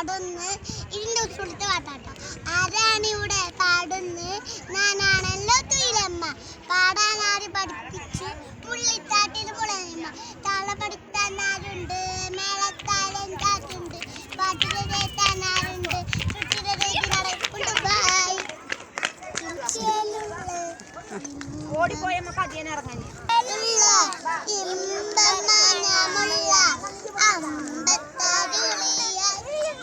പാടുന്ന് ഇതിന്റെ ഉൾപ്പെടുത്ത പാട്ടാട്ടോ ആരാണ് ഇവിടെ പാടുന്ന്? ഞാനാണല്ലോ തുയിലമ്മ. പാടാൻ ആര് പഠിപ്പിച്ചു? പുള്ളിത്താട്ടിൽ മുളയമ്മ താള പഠിത്താൻ ആരുണ്ട്? ഓടിപ്പോയമ്മ പതിയനിറങ്ങാൻ അമ്പത്തരുളിയ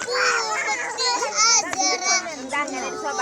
പൂമുത്ത് അജറ എന്താ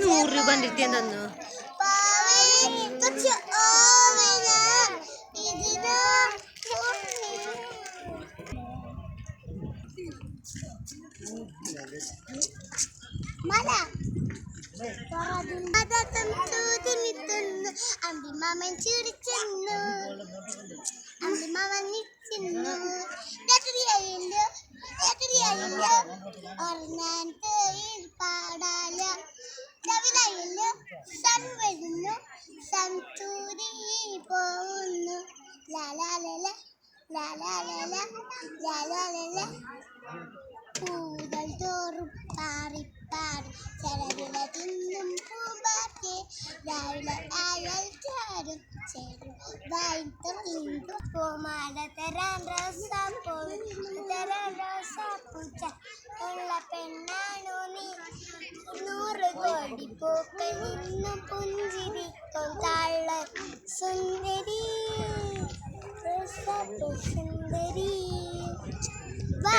നൂറ് രൂപ നിത്യം തന്നു പാവേ കൊച്ചു ഓമന ഇതിനോ മല. മതത്തം തൂതിമിത്തുന്നു അമ്പിമാമൻ ചിരിച്ചെന്നു അമ്പിമാമൻ നിൽക്കുന്നു. രാത്രിയായില്ലോ രാത്രിയായില്ലോ. ഒറങ്ങാൻ തേയിൽ പാടാല. രാവിലായില്ലോ സൺ വരുന്നു. സൺ തൂരി പോകുന്നു. ലാലാലല ലാലാലല ലാലാലല പൂതൽ തോറും പാറിപ്പാറി ചിലവില തിന്നും പൂമ്പാക്കെ രാവിലെ അയൽ ചാരും ചേരും വായിത്തും പൂമാല തരാൻ റോസാപ്പൂ തരാൻ റോസാപ്പൂച്ച ഉള്ള പെണ്ണാണോ നീ? നൂറ് കോടി പൂക്കൾ നിന്നും പുഞ്ചിരിക്കും. താഴ സുന്ദരി റോസാപ്പൂ സുന്ദരി. വാ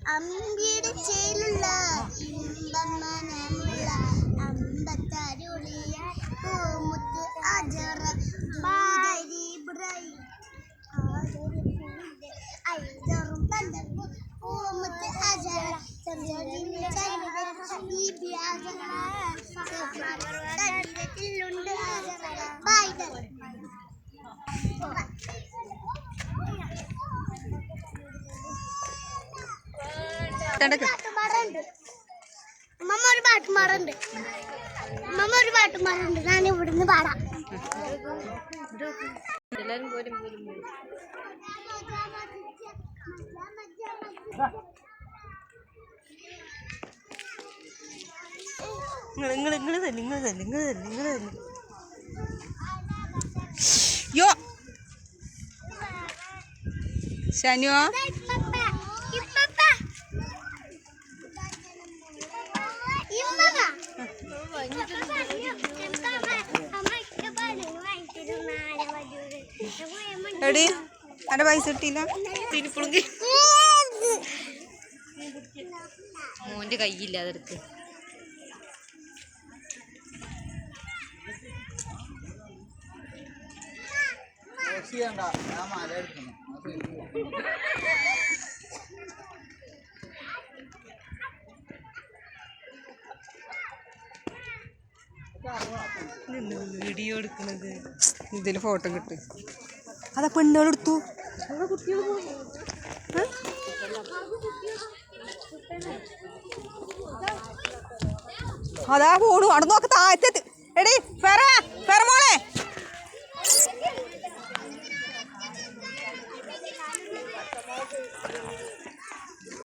അമ്പിയുടെ ചേലുള്ള ഇമ്പമനമുള്ള അമ്പത്തരുളിയ പൂമുത്ത് അജറ ബാരി ബ്രൈ ഐതറും ബന്ധപ്പൂ പൂമുത്ത് അജറ ചന്ദ്രനിന്റെ ശരീരത്തിൽ അജറ ശരീരത്തിലുണ്ട് അജറ ബൈ പാട്ടുമാറുണ്ട് അമ്മമ്മ ഒരു പാട്ടുമാറുണ്ട് അമ്മമ്മ ഒരു പാട്ടുമാറുണ്ട് ഞാൻ ഇവിടുന്ന് പാടാം. എല്ലാരും പോരും പോരും നിങ്ങൾ നിങ്ങൾ നിങ്ങൾ തന്നെ നിങ്ങൾ തന്നെ നിങ്ങൾ തന്നെ നിങ്ങൾ തന്നെ. യോ ശനുവോ എടി അന്റെ പൈസ കിട്ടിയില്ല? തിരിപ്പുളുങ്കി മോന്റെ കയ്യില്ല അതെടുക്ക് ചെയ്യണ്ട ഞാൻ മല എടുക്കണം വീഡിയോ എടുക്കുന്നത് ഇതിൽ ഫോട്ടോ കിട്ടി. അതാ പെണ്ണുകളെടുത്തു അതാ പോണു. അവിടെ നോക്ക് താഴത്തെത്തി